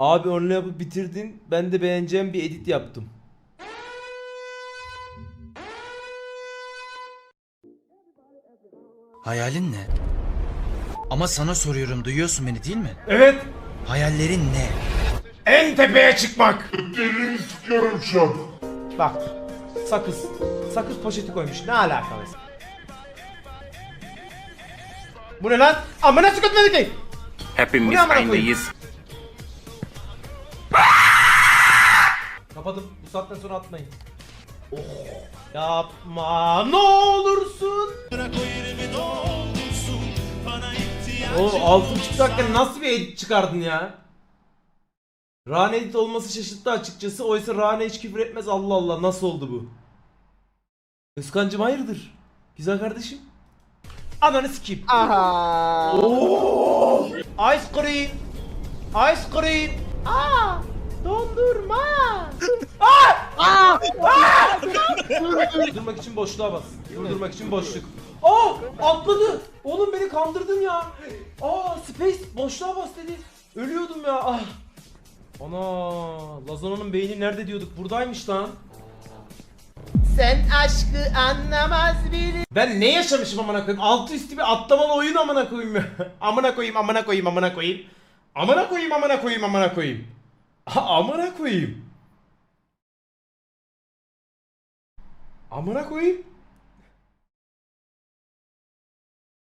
Abi onu yapıp bitirdin. Ben de beğeneceğim bir edit yaptım. Hayalin ne? Ama sana soruyorum duyuyorsun beni değil mi? Evet. Hayallerin ne? En tepeye çıkmak. Elini sıkıyorum şu an. Bak. Sakız. Sakız poşeti koymuş. Ne alakalı? Bu ne lan? Amına sıkıntı ki. Hepimiz aynıyız. Kapadım. Bu saatten sonra atmayın. Oh. Yapma ne olursun. Oğlum 6,5 dakika nasıl bir edit çıkardın ya? Rane edit olması şaşırttı açıkçası. Oysa Rane hiç küfür etmez. Allah Allah nasıl oldu bu? Özkancım hayırdır? Güzel kardeşim. Ananı sikeyim. Aha. Ice cream. Ice cream. Aa! Dondurma. Durdurmak için boşluğa bas. Durdurmak için boşluk. Aa! Atladı. Oğlum beni kandırdın ya. Aa! Space boşluğa bas dedi. Ölüyordum ya. Ah. Ana! Lazano'nun beyni nerede diyorduk? Buradaymış lan. Sen aşkı anlamaz biri. Ben ne yaşamışım amına koyayım? Altı üstü bir atlamalı oyun amına koyayım ya. amına koyayım, amına koyayım, amına koyayım. Amına koyayım, amına koyayım, amına koyayım. amına koyayım. Amına koyayım.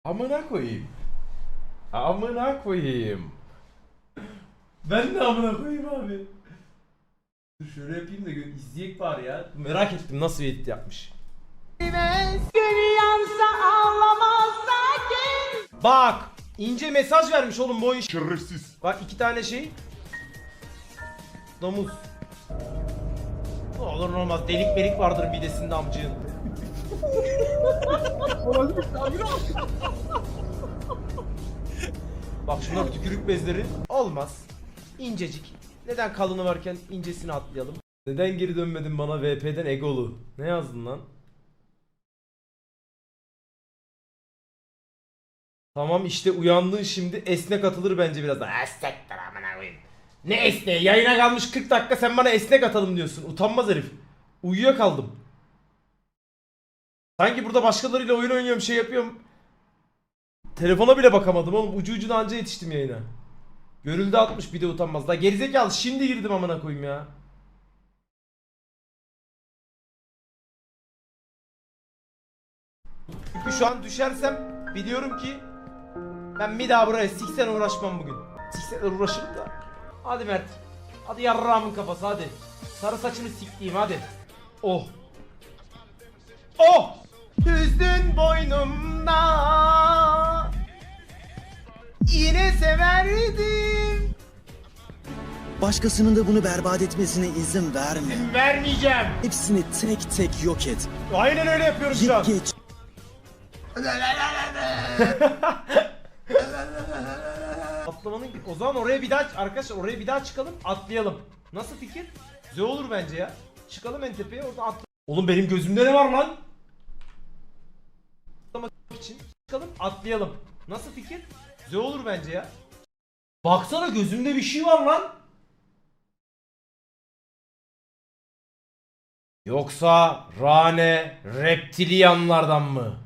Amına koyayım. Amına koyayım. Ben de amına koyayım abi. Dur şöyle yapayım da gö- izleyek var ya. Merak ettim nasıl bir edit yapmış. Bak ince mesaj vermiş oğlum bu oyun. Şerefsiz. Bak iki tane şey. Domuz. Olur olmaz delik melik vardır midesinde amcığın. Bak şunlar tükürük bezleri. Olmaz. İncecik. Neden kalını varken incesini atlayalım? Neden geri dönmedin bana VP'den egolu? Ne yazdın lan? Tamam işte uyandın şimdi esnek atılır bence biraz daha. Esnektir amına koyayım. Ne esneği? Yayına kalmış 40 dakika sen bana esnek atalım diyorsun. Utanmaz herif. Uyuyakaldım. Sanki burada başkalarıyla oyun oynuyorum şey yapıyorum. Telefona bile bakamadım oğlum. Ucu ucuna anca yetiştim yayına. Görüldü atmış bir de utanmaz. Daha gerizekalı şimdi girdim amına koyayım ya. Çünkü şu an düşersem biliyorum ki ben bir daha buraya siksen uğraşmam bugün. Siksen uğraşırım da. Hadi Mert. Hadi yarrağımın kafası hadi. Sarı saçını siktiğim hadi. Oh. Oh! Hüznün boynumda Yine severdim Başkasının da bunu berbat etmesine izin verme. Vermeyeceğim Hepsini tek tek yok et. Aynen öyle yapıyorum şu an Git geç. Atlamanın o zaman oraya bir daha arkadaşlar oraya bir daha çıkalım atlayalım. Nasıl fikir? Güzel olur bence ya. Çıkalım en tepeye orada atla. Oğlum benim gözümde ne var lan? İçin çıkalım atlayalım. Nasıl fikir? Güzel olur bence ya. Baksana gözümde bir şey var lan. Yoksa Rane reptiliyanlardan mı?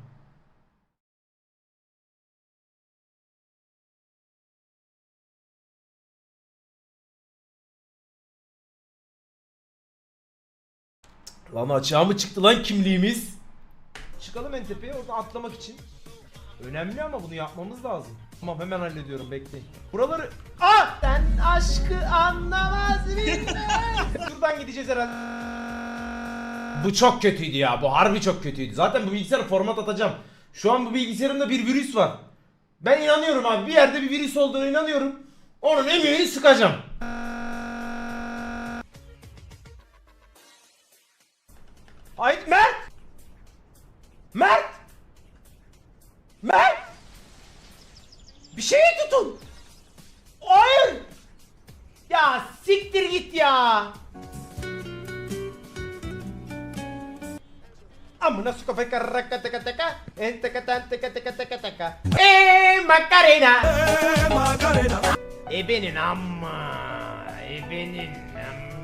Lan açığa mı çıktı lan kimliğimiz? Çıkalım en tepeye orada atlamak için. Önemli ama bunu yapmamız lazım. Tamam hemen hallediyorum bekleyin. Buraları... Ah! Sen aşkı anlamaz Şuradan gideceğiz herhalde. Bu çok kötüydü ya. Bu harbi çok kötüydü. Zaten bu bilgisayarı format atacağım. Şu an bu bilgisayarımda bir virüs var. Ben inanıyorum abi. Bir yerde bir virüs olduğunu inanıyorum. Onun emeğini sıkacağım. Mert! Mert! Bir şey tutun! Hayır! Ya siktir git ya! Amına su kafe karaka teka teka en teka ten teka teka teka teka Eee Macarena Eee Macarena E benim amma Benim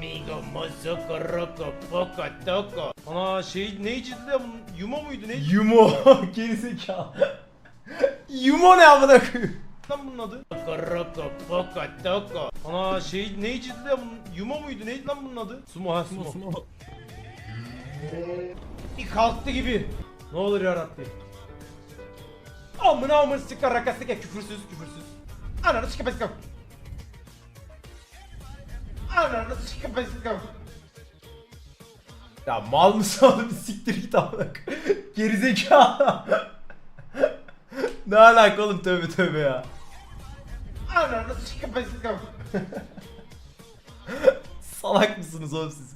amigo mozuko roko poko toko. Ana şey neydi de bunun? Yumo muydu ne? Yumo gerizekalı. Yumo ne amına koyayım? Lan bunun adı? Roko roko poko toko. Ana şey neydi de bunun? Yumo muydu neydi lan bunun adı? Sumo ha sumo. Bir kalktı gibi. Ne olur yarabbim. Amına amına sikar rakastık ya küfürsüz küfürsüz. Ananı sikar sikar. Ananı sikar sikar. Ya mal mısın oğlum siktir git amına Gerizekalı. ne alaka oğlum tövbe tövbe ya. Ananı sikar sikar. Salak mısınız oğlum siz?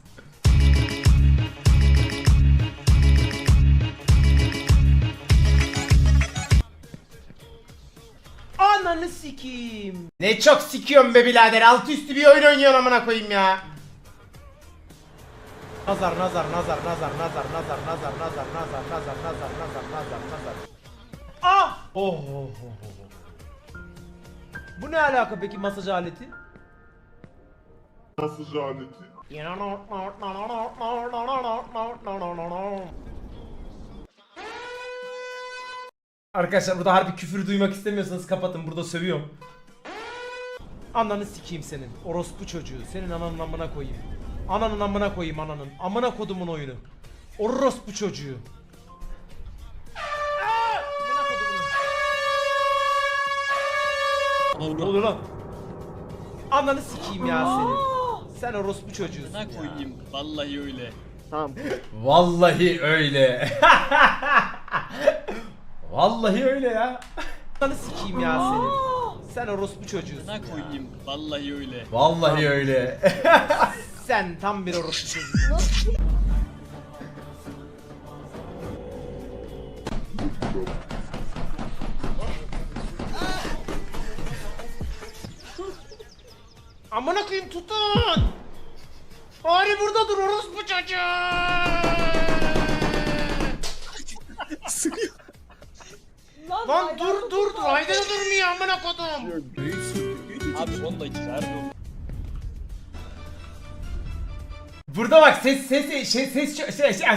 Ananı sikeyim. Ne çok sikiyorum be birader. Altı üstü bir oyun oynuyorsun amına koyayım ya. Nazar nazar nazar nazar nazar nazar nazar nazar nazar nazar nazar nazar nazar nazar. Ah! Oh, oh, oh, oh. Bu ne alaka peki masaj aleti? Nasıl aleti? Arkadaşlar burada harbi küfür duymak istemiyorsanız kapatın burada sövüyorum. Ananı sikeyim senin. Orospu çocuğu. Senin ananın amına koyayım. Ananın amına koyayım ananın. Amına kodumun oyunu. Orospu çocuğu. Ne oluyor lan? Ananı sikeyim ya senin. Sen orospu çocuğusun Ne ya. koyayım? Vallahi öyle. Vallahi öyle. Vallahi öyle ya. Ananı sikeyim ya senin. Sen orospu çocuğusun Ne ya. koyayım? Vallahi öyle. Vallahi öyle. Sen tam bir orospu çocuğusun. Amına koyayım tutun. Bari burada dur orospu çocuğu. Lan dur dur dur. Haydi durmuyor amına kodum. Abi onu da çıkar. Burada bak ses ses şey ses şey şey şey şey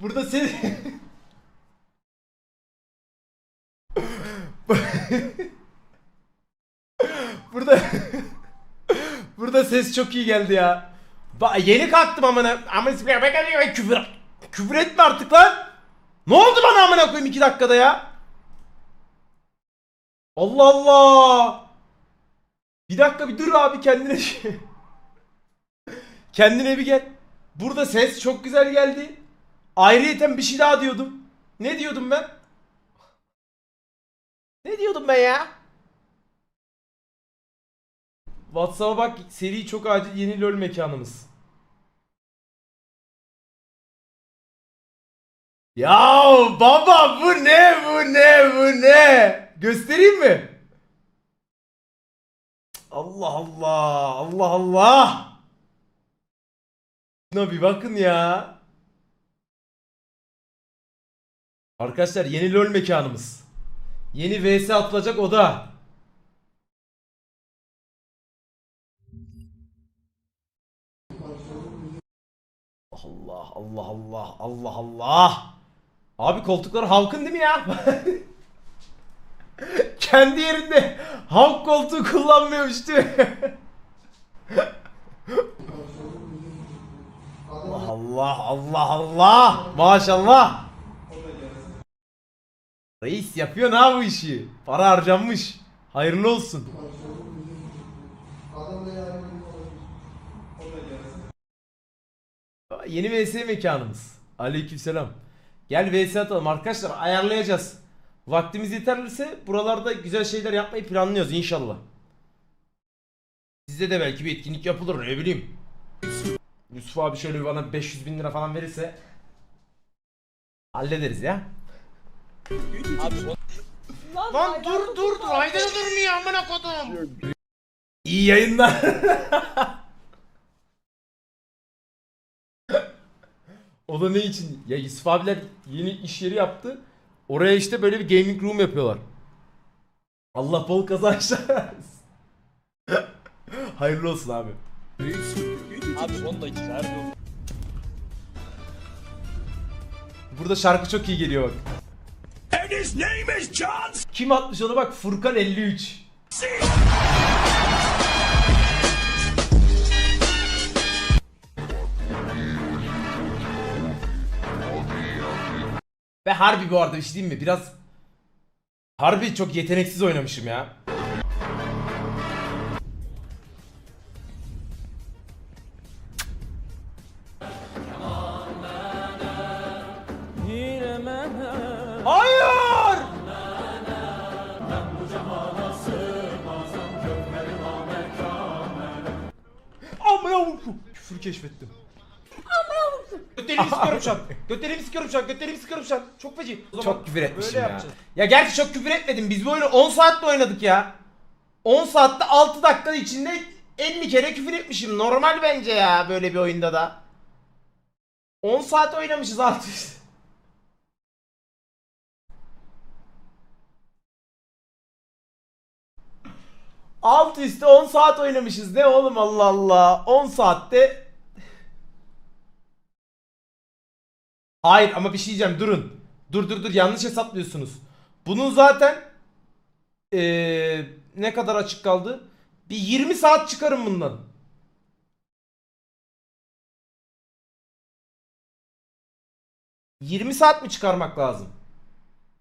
Burada ses Burada Burada ses çok iyi geldi ya. Ba yeni kalktım amına. Ama küfür küfür etme artık lan. Ne oldu bana amına koyayım 2 dakikada ya? Allah Allah. Bir dakika bir dur abi kendine Kendine bir gel. Burada ses çok güzel geldi. Ayrıyeten bir şey daha diyordum. Ne diyordum ben? Ne diyordum ben ya? WhatsApp'a bak seri çok acil yeni lol mekanımız. Ya baba bu ne bu ne bu ne? Göstereyim mi? Allah Allah Allah Allah. Şuna bir bakın ya. Arkadaşlar yeni lol mekanımız. Yeni vs atılacak oda. Allah Allah Allah Allah. Abi koltuklar halkın değil mi ya? Kendi yerinde halk koltuğu kullanmıyormuş değil mi? Allah Allah Allah Allah Maşallah Reis yapıyor ne bu işi Para harcanmış Hayırlı olsun Yeni VS mekanımız. Aleykümselam. Gel VS atalım arkadaşlar ayarlayacağız. Vaktimiz yeterliyse buralarda güzel şeyler yapmayı planlıyoruz inşallah. Sizde de belki bir etkinlik yapılır ne bileyim. Yusuf abi şöyle bir bana 500 bin lira falan verirse Hallederiz ya. Abi onu Lan dur dur dur haydi durmuyor amına kodum. İyi yayınlar O da ne için? Ya Yusuf abiler yeni iş yeri yaptı Oraya işte böyle bir gaming room yapıyorlar. Allah bol kazançlar. Hayırlı olsun abi. Abi son dakika harbi. Burada şarkı çok iyi geliyor bak. Kim atmış onu bak Furkan 53. Ve harbi bu arada bir şey diyeyim mi? Biraz harbi çok yeteneksiz oynamışım ya. Şu an. Götlerimi sıkıyorum şu an. Çok feci. Çok küfür etmişim ya. Ya gerçi çok küfür etmedim. Biz bu oyunu 10 saatte oynadık ya. 10 saatte 6 dakika içinde 50 kere küfür etmişim. Normal bence ya böyle bir oyunda da. 10 saat oynamışız alt üst. Alt üstte 10 saat oynamışız. Ne oğlum Allah Allah. 10 saatte Hayır ama bir şey diyeceğim durun. Dur dur dur yanlış hesaplıyorsunuz. Bunun zaten ee, ne kadar açık kaldı? Bir 20 saat çıkarım bundan. ...20 saat mi çıkarmak lazım?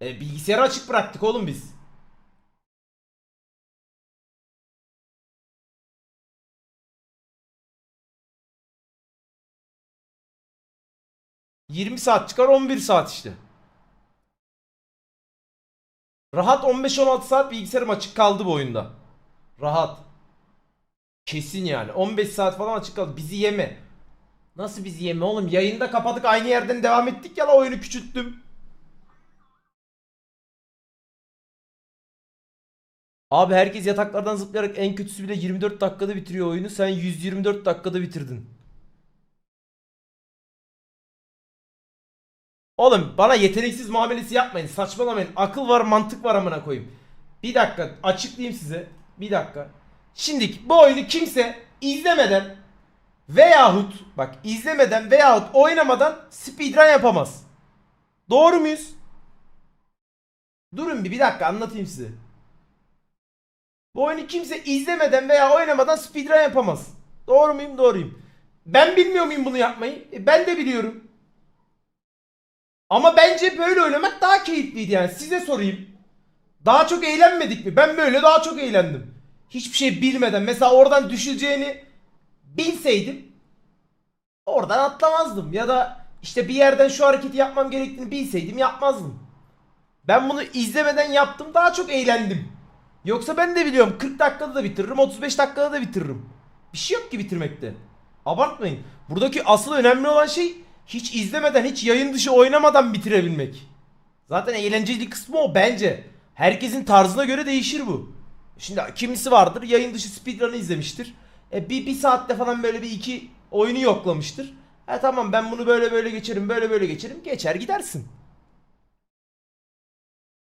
E, bilgisayarı açık bıraktık oğlum biz. ...20 saat çıkar 11 saat işte. Rahat 15-16 saat bilgisayarım açık kaldı bu oyunda. Rahat. Kesin yani. 15 saat falan açık kaldı. Bizi yeme. Nasıl bizi yeme oğlum? Yayında kapadık aynı yerden devam ettik ya la oyunu küçülttüm. Abi herkes yataklardan zıplayarak en kötüsü bile 24 dakikada bitiriyor oyunu. Sen 124 dakikada bitirdin. Oğlum bana yeteneksiz muamelesi yapmayın. Saçmalamayın. Akıl var mantık var amına koyayım. Bir dakika açıklayayım size. Bir dakika. Şimdi bu oyunu kimse izlemeden veyahut bak izlemeden veyahut oynamadan speedrun yapamaz. Doğru muyuz? Durun bir bir dakika anlatayım size. Bu oyunu kimse izlemeden veya oynamadan speedrun yapamaz. Doğru muyum? Doğruyum. Ben bilmiyor muyum bunu yapmayı? E, ben de biliyorum. Ama bence böyle oynamak daha keyifliydi yani. Size sorayım. Daha çok eğlenmedik mi? Ben böyle daha çok eğlendim. Hiçbir şey bilmeden mesela oradan düşeceğini bilseydim oradan atlamazdım. Ya da işte bir yerden şu hareketi yapmam gerektiğini bilseydim yapmazdım. Ben bunu izlemeden yaptım daha çok eğlendim. Yoksa ben de biliyorum 40 dakikada da bitiririm 35 dakikada da bitiririm. Bir şey yok ki bitirmekte. Abartmayın. Buradaki asıl önemli olan şey hiç izlemeden, hiç yayın dışı oynamadan bitirebilmek. Zaten eğlenceli kısmı o bence. Herkesin tarzına göre değişir bu. Şimdi kimisi vardır yayın dışı speedrun'ı izlemiştir. E, bir, bir saatte falan böyle bir iki oyunu yoklamıştır. E tamam ben bunu böyle böyle geçerim, böyle böyle geçerim. Geçer gidersin.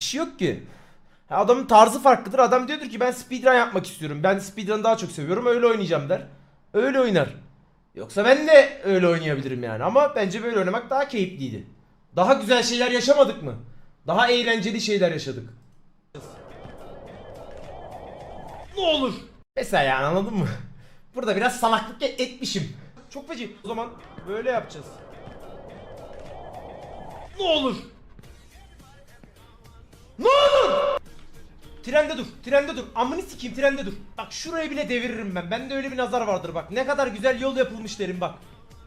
Bir yok ki. Ha, Adamın tarzı farklıdır. Adam diyordur ki ben speedrun yapmak istiyorum. Ben speedrun daha çok seviyorum. Öyle oynayacağım der. Öyle oynar. Yoksa ben de öyle oynayabilirim yani. Ama bence böyle oynamak daha keyifliydi. Daha güzel şeyler yaşamadık mı? Daha eğlenceli şeyler yaşadık. Ne olur. Mesela yani anladın mı? Burada biraz salaklık et- etmişim. Çok feci. O zaman böyle yapacağız. Ne olur. Trende dur. Trende dur. Amını sikeyim trende dur. Bak şurayı bile deviririm ben. Bende öyle bir nazar vardır bak. Ne kadar güzel yol yapılmış derim bak.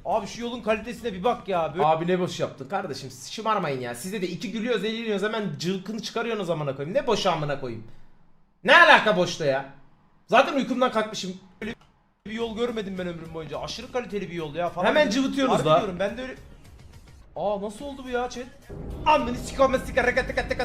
Abi şu yolun kalitesine bir bak ya. Böyle... Abi ne boş yaptın kardeşim. Şımarmayın ya. Size de iki gülüyoruz eğleniyoruz hemen cılkını çıkarıyorsunuz amına koyayım. Ne boş amına koyayım. Ne alaka boşta ya? Zaten uykumdan kalkmışım. Böyle bir yol görmedim ben ömrüm boyunca. Aşırı kaliteli bir yol ya falan. Hemen cıvıtıyorsunuz da. Diyorum, ben de öyle... Aa nasıl oldu bu ya chat? Amını sikome sikara kata kata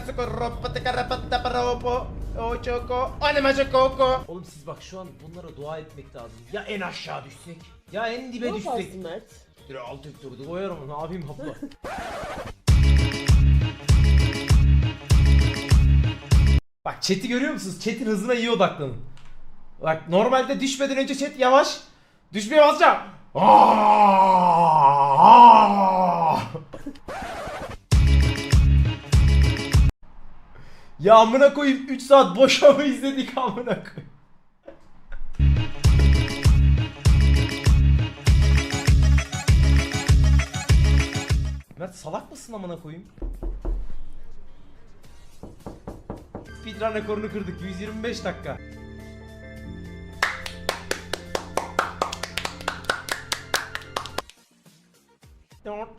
O çoko Anima çokoko Oğlum siz bak şu an bunlara dua etmek lazım Ya en aşağı düşsek Ya en dibe düşsek Mert? Direkt alt tek durdu koyarım ne yapayım abla chat'i görüyor musunuz? Chat'in hızına iyi odaklanın. Bak normalde düşmeden önce chat yavaş. Düşmeye basacağım. Ya amına koyayım 3 saat boşa mı izledik amına koyayım. Mert salak mısın amına koyayım? Speedrun rekorunu kırdık 125 dakika. Daddy's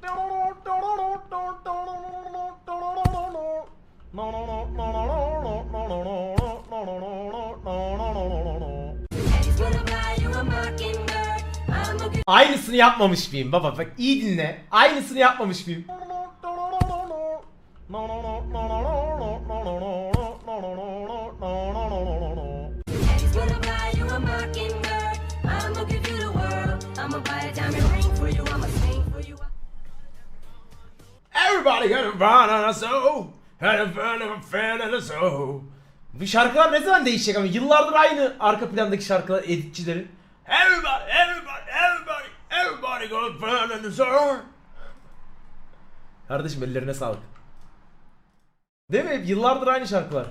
Aynısını yapmamış mıyım baba bak iyi dinle. Aynısını yapmamış mıyım? Gonna. Everybody got a fun on a soul. Had a fun of a fan on a soul. Bu şarkılar ne zaman değişecek ama yıllardır aynı arka plandaki şarkılar editçilerin. Everybody, everybody, everybody got a fun on a soul. Kardeşim ellerine sağlık. Değil mi? Hep Yıllardır aynı şarkılar.